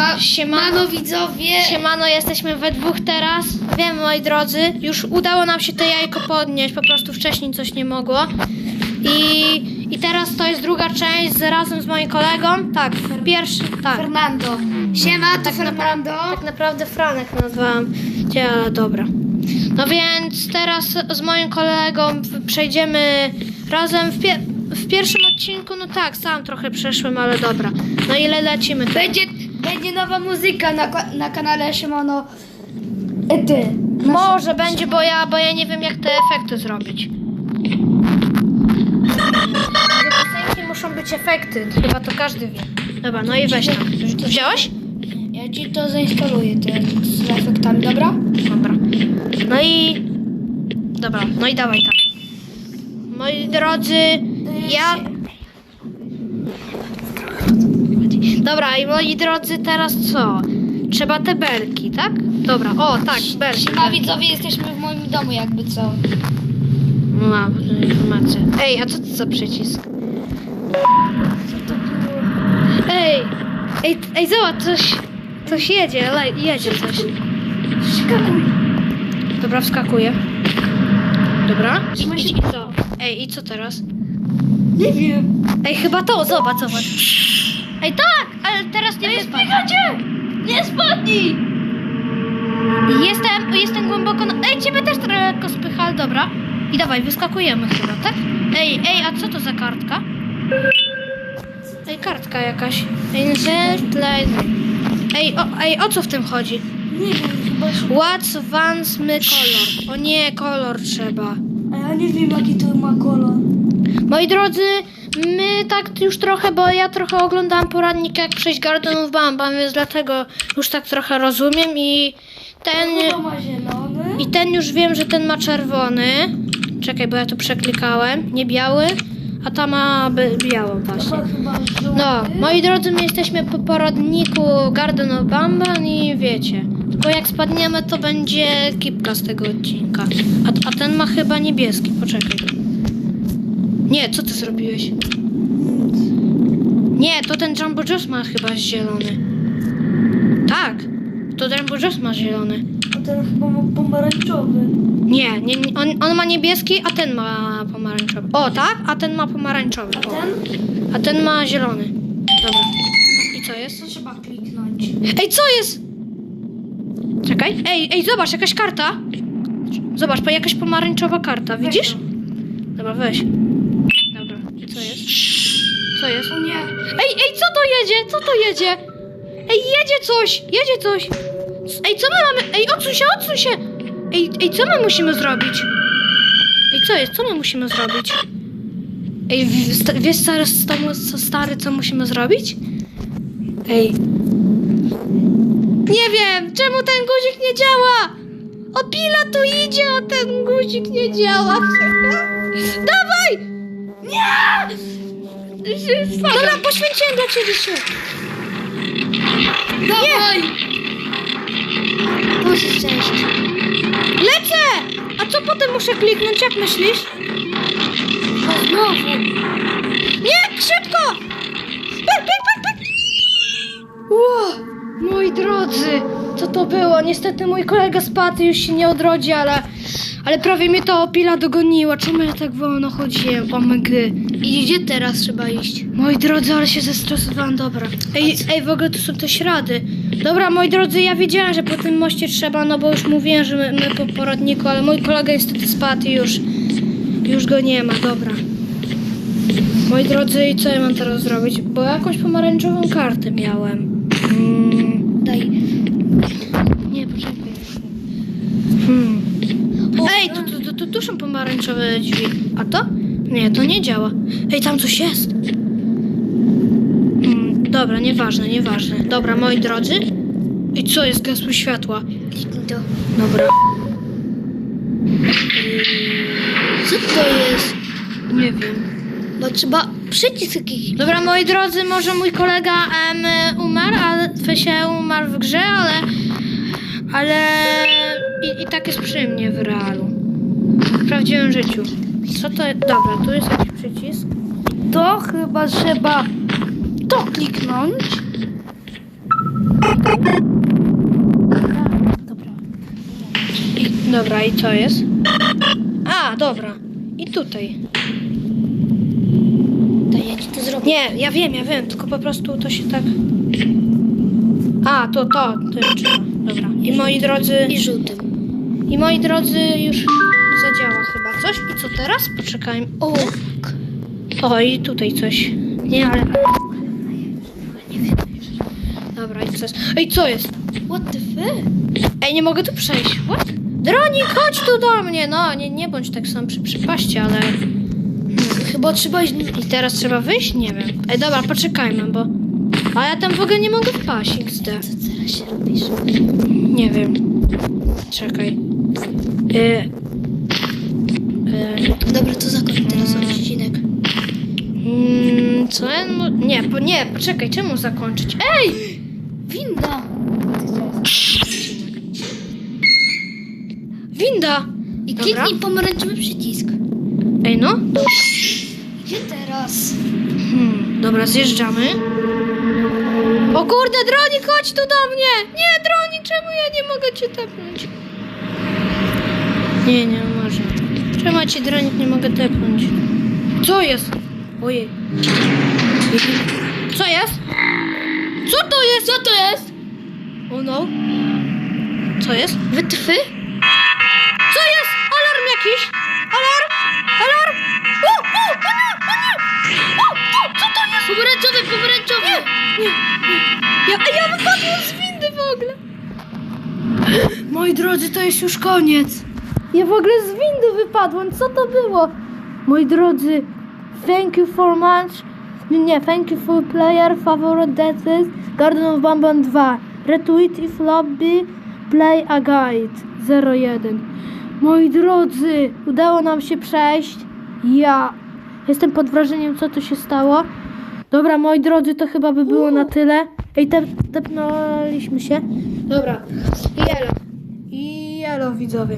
Siema, Siemano. widzowie. Siemano, jesteśmy we dwóch teraz. Wiem, moi drodzy, już udało nam się to jajko podnieść, po prostu wcześniej coś nie mogło. I, i teraz to jest druga część z, razem z moim kolegą. Tak, pierwszy, tak. Fernando. Siema, to Fernando. Tak naprawdę Franek nazwałam cię, ale dobra. No więc teraz z moim kolegą przejdziemy razem w, pie w pierwszym odcinku, no tak, sam trochę przeszłem, ale dobra. No ile lecimy? tu? Będzie, będzie nowa muzyka na, na kanale Siemano. E, ty. Może będzie, bo ja, bo ja nie wiem jak te efekty zrobić. Do piosenki muszą być efekty, chyba to każdy wie. Dobra, no i weź tam. Wziąłeś? Ja ci to zainstaluję ty, z efektami, dobra? Dobra. No i... Dobra, no i dawaj tak. Moi drodzy, ja... Dobra, i moi drodzy, teraz co? Trzeba te belki, tak? Dobra, o tak, belki. Siema widzowie, jesteśmy w moim domu jakby co. No, mam informację. Ej, a co to za przycisk? Ej, ej, ej, zobacz, coś, coś jedzie, ale jedzie coś. Skakuj. Dobra, wskakuję. Dobra. I, i, i co? Ej, i co teraz? Nie wiem. Ej, chyba to, zobacz, zobacz. Ej, tak, ale teraz nie. Spychacie! Nie spadnij! Jestem, jestem głęboko na... Ej, ciebie też trochę spycha, ale dobra. I dawaj, wyskakujemy chyba, tak? Ej, ej, a co to za kartka? Ej, kartka jakaś. Insert light. Ej, o, ej, o co w tym chodzi? Nie wiem, chyba się... What's once my color? O nie, kolor trzeba. A ja nie wiem jaki to ma kolor. Moi drodzy, my tak już trochę, bo ja trochę oglądałam poradnik jak przejść Garden of Bamba, więc dlatego już tak trochę rozumiem i ten... Ma zielony. I ten już wiem, że ten ma czerwony. Czekaj, bo ja tu przeklikałem. Nie biały, a ta ma by- białą właśnie. To chyba żółty. No, moi drodzy, my jesteśmy po poradniku Garden of Bamban i wiecie. Tylko jak spadniemy, to będzie kipka z tego odcinka. A, a ten ma chyba niebieski, poczekaj. Nie, co ty zrobiłeś? Nie, to ten Jumbo Joss ma chyba zielony. Tak, to Jumbo Joss ma zielony. A ten chyba ma pomarańczowy. Nie, nie, nie on, on ma niebieski, a ten ma pomarańczowy. O, tak? A ten ma pomarańczowy. O. Ten? A ten ma zielony. Dobra. I co jest? Co trzeba kliknąć? Ej, co jest? Czekaj. Ej, ej, zobacz, jakaś karta. Zobacz, jakaś pomarańczowa karta, widzisz? Dobra, weź. Co jest? O nie. Ej, ej, co to jedzie? Co to jedzie? Ej, jedzie coś! Jedzie coś! Ej, co my mamy? Ej, odsuń się, odsuń się! Ej, ej, co my musimy zrobić? Ej, co jest? Co my musimy zrobić? Ej, sta- wiesz stary, stary, co musimy zrobić? Ej. Nie wiem, czemu ten guzik nie działa? O, pila tu idzie, a ten guzik nie działa. Dawaj! Nie! Dobra, poświęciłem dla ciebie się. Dawaj! Jest cześć. Lecę! A co potem muszę kliknąć, jak myślisz? O, znowu. Nie, szybko! Pek, pek, pek, pek. Ło, moi drodzy, co to było? Niestety mój kolega spadł i już się nie odrodzi, ale, ale prawie mnie ta opila dogoniła. Czemu ja tak wolno chodziłem? O mygy. I gdzie teraz trzeba iść? Moi drodzy, ale się zestresowałam, dobra. Ej, ej, w ogóle to są te śrady. Dobra, moi drodzy, ja wiedziałem, że po tym moście trzeba, no bo już mówiłem, że my, my po poradniku, ale mój kolega niestety spadł i już, już go nie ma, dobra. Moi drodzy, i co ja mam teraz zrobić? Bo jakąś pomarańczową kartę miałem. Mm, Daj. nie, poczekaj. Hmm. Ej, tu, tu, są pomarańczowe drzwi. A to? Nie, to nie działa. Ej, tam coś jest. Mm, dobra, nieważne, nieważne. Dobra, moi drodzy. I co jest? Gasły światła. Kliknij to. Dobra. Co to jest? Nie wiem. Bo trzeba przycisk jakiś. Dobra, moi drodzy, może mój kolega em, umarł, ale w sensie umarł w grze, ale. Ale tak jest przyjemnie w realu. W prawdziwym życiu. Co to jest? Dobra, tu jest jakiś przycisk. To chyba trzeba to kliknąć. Dobra. I, dobra, i co jest? A, dobra. I tutaj. To ja ci to zrobię. Nie, ja wiem, ja wiem, tylko po prostu to się tak... A, to to, tym trzeba. Dobra. I moi drodzy... I żółtym. I moi drodzy, już zadziała chyba coś. I co teraz? Poczekajmy. O, O, i tutaj coś. Nie, ale... Dobra, i co jest? Ej, co jest? What the fuck? Ej, nie mogę tu przejść. What? Dronik, chodź tu do mnie! No, nie, nie bądź tak sam przy przypaście, ale... Chyba trzeba iść... I teraz trzeba wyjść? Nie wiem. Ej, dobra, poczekajmy, bo... A ja tam w ogóle nie mogę wpaść, XD. Co teraz się robisz? Nie wiem. Czekaj. Y... Y... Dobra, to zakończ teraz odcinek. Mm, co? No, nie, po, nie, poczekaj, czemu zakończyć? Ej! Winda! Winda! I Dobra. kliknij pomarańczowy przycisk. Ej, no. Gdzie teraz? Hmm, dobra, zjeżdżamy. O kurde, Droni, chodź tu do mnie! Nie, Droni, czemu ja nie mogę cię tepnąć? Nie, nie można. Czemu ja cię, Dronik, nie mogę tepnąć? Co jest? Ojej. Co jest? Co to jest? Co to jest? O no. Co jest? Wytwy? Co jest? Alarm jakiś! Alarm! Alarm! O, o, o nie, o nie! O, o, co to jest? Pomarańczowy, pomarańczowy! Nie, nie. Ja, a ja wypadłem z windy w ogóle. Moi drodzy, to jest już koniec. Ja w ogóle z windy wypadłem. Co to było? Moi drodzy, thank you for much. Nie, thank you for player, favorite deaths, Garden of Bamban 2. Retweet if lobby, play a guide 01. Moi drodzy, udało nam się przejść. Ja jestem pod wrażeniem, co tu się stało. Dobra, moi drodzy, to chyba by było na tyle. Ej, te, tepnęliśmy się. Dobra. I elo. I elo, widzowie.